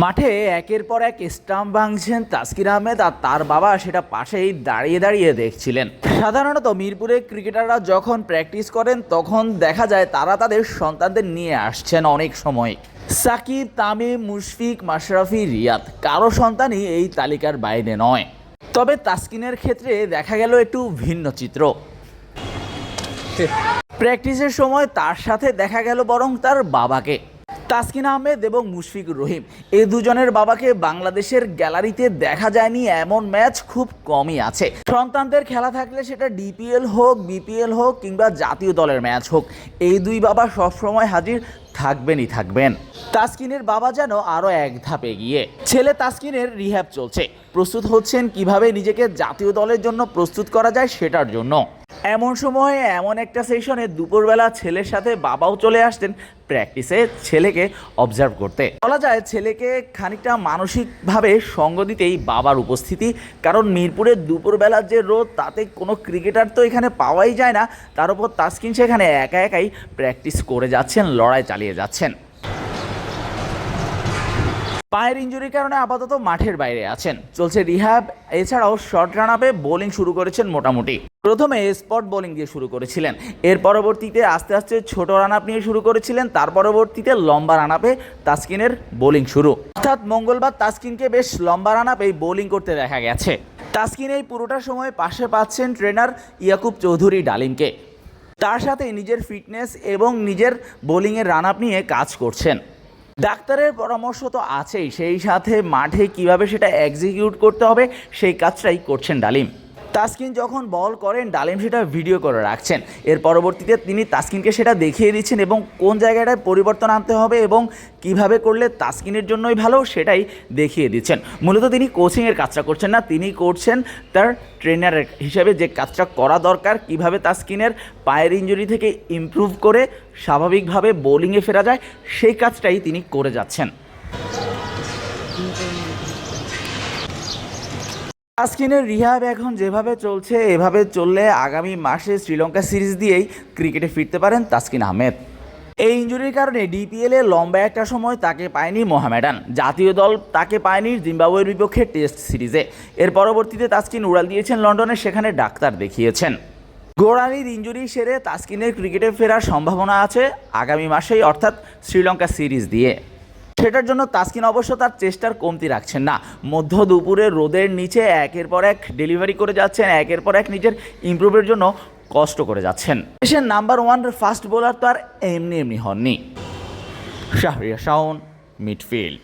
মাঠে একের পর এক স্টাম্প ভাঙছেন তাসকির আহমেদ আর তার বাবা সেটা পাশেই দাঁড়িয়ে দাঁড়িয়ে দেখছিলেন। সাধারণত মিরপুরে ক্রিকেটাররা যখন প্র্যাকটিস করেন, তখন দেখা যায় তারা তাদের সন্তানদের নিয়ে আসছেন অনেক সময়। সাকিব, তামিম, মুশফিক, মাশরাফি, রিয়াদ, কারও সন্তানই এই তালিকার বাইরে নয়। তবে তাসকিনের ক্ষেত্রে দেখা গেল একটু ভিন্ন চিত্র। প্র্যাকটিসের সময় তার সাথে দেখা গেল বরং তার বাবাকে। তাসকিন আহমেদ এবং মুশফিকুর রহিম। এই দুজনের বাবাকে বাংলাদেশের গ্যালারিতে দেখা যায়নি, এমন ম্যাচ খুব কমই আছে। সন্তানদের খেলা থাকলে সেটা ডিপিএল হোক, বিপিএল হোক, কিংবা জাতীয় দলের ম্যাচ হোক। এই দুই বাবা সবসময় হাজির থাকবেনই থাকবেন। তাসকিনের বাবা যেন আরও এক ধাপ এগিয়ে। ছেলে তাসকিনের রিহ্যাব চলছে। প্রস্তুত হচ্ছেন কীভাবে নিজেকে জাতীয় দলের জন্য প্রস্তুত করা যায় সেটার জন্য। এমন সময়ে এমন একটা সেশনে দুপুরবেলা ছেলের সাথে বাবাও চলে আসতেন প্র্যাকটিসে ছেলেকে অবজার্ভ করতে। বলা যায় ছেলেকে খানিকটা মানসিকভাবে সঙ্গ দিতেই বাবার উপস্থিতি, কারণ মিরপুরের দুপুরবেলার যে রোদ, তাতে কোনো ক্রিকেটার তো এখানে পাওয়াই যায় না। তার উপর তাসকিন সেখানে একা একাই প্র্যাকটিস করে যাচ্ছেন, লড়াই চালিয়ে যাচ্ছেন। পায়ের ইঞ্জুরির কারণে আপাতত মাঠের বাইরে আছেন। চলছে রিহ্যাব, এছাড়াও শর্ট রান আপে বোলিং শুরু করেছেন মোটামুটি। প্রথমে স্পট বোলিং দিয়ে শুরু করেছিলেন। এর পরবর্তীতে আস্তে আস্তে ছোট রান আপ নিয়ে শুরু করেছিলেন। তার পরবর্তীতে লম্বা রান আপে তাসকিনের বোলিং শুরু। অর্থাৎ মঙ্গলবার তাসকিনকে বেশ লম্বা রান আপেই বোলিং করতে দেখা গেছে। তাসকিন এই পুরোটা সময় পাশে পাচ্ছেন ট্রেনার ইয়াকুব চৌধুরী ডালিমকে। তার সাথে নিজের ফিটনেস এবং নিজের বোলিংয়ের রান আপ নিয়ে কাজ করছেন। ডাক্তারের পরামর্শ তো আছেই, সেই সাথে মাঠে কীভাবে সেটা এক্সিকিউট করতে হবে, সেই কাজটাই করছেন ডালিম। তাসকিন যখন বল করেন, ডালিম সেটা ভিডিও করে রাখছেন। এর পরবর্তীতে তিনি তাসকিনকে সেটা দেখিয়ে দিচ্ছেন এবং কোন জায়গাটায় পরিবর্তন আনতে হবে এবং কীভাবে করলে তাসকিনের জন্যই ভালো সেটাই দেখিয়ে দিচ্ছেন। মূলত তিনি কোচিংয়ের কাজটা করছেন না, তিনি করছেন তার ট্রেনার হিসেবে যে কাজটা করা দরকার, কীভাবে তাসকিনের পায়ের ইঞ্জুরি থেকে ইমপ্রুভ করে স্বাভাবিকভাবে বোলিংয়ে ফেরা যায়, সেই কাজটাই তিনি করে যাচ্ছেন। তাসকিনের রিহাব এখন যেভাবে চলছে, এভাবে চললে আগামী মাসে শ্রীলঙ্কা সিরিজ দিয়েই ক্রিকেটে ফিরতে পারেন তাসকিন আহমেদ। এই ইঞ্জুরির কারণে ডিপিএলে লম্বা একটা সময় তাকে পায়নি মোহামেডান। জাতীয় দল তাকে পায়নি জিম্বাবুয়ের বিপক্ষে টেস্ট সিরিজে। এর পরবর্তীতে তাসকিন উড়াল দিয়েছেন লন্ডনে, সেখানে ডাক্তার দেখিয়েছেন। গোড়ালির ইঞ্জুরি সেরে তাসকিনের ক্রিকেটে ফেরার সম্ভাবনা আছে আগামী মাসেই, অর্থাৎ শ্রীলঙ্কা সিরিজ দিয়ে। সেটার জন্য তাসকিন অবশ্য তার চেষ্টার কমতি রাখছেন না। মধ্য দুপুরে রোদের নিচে একের পর এক ডেলিভারি করে যাচ্ছেন, একের পর এক নিজের ইম্প্রুভের জন্য কষ্ট করে যাচ্ছেন। দেশের নাম্বার ওয়ান ফাস্ট বোলার তো আর এমনি এমনি হননি। শাহরিয়া শাওন মিডফিল্ড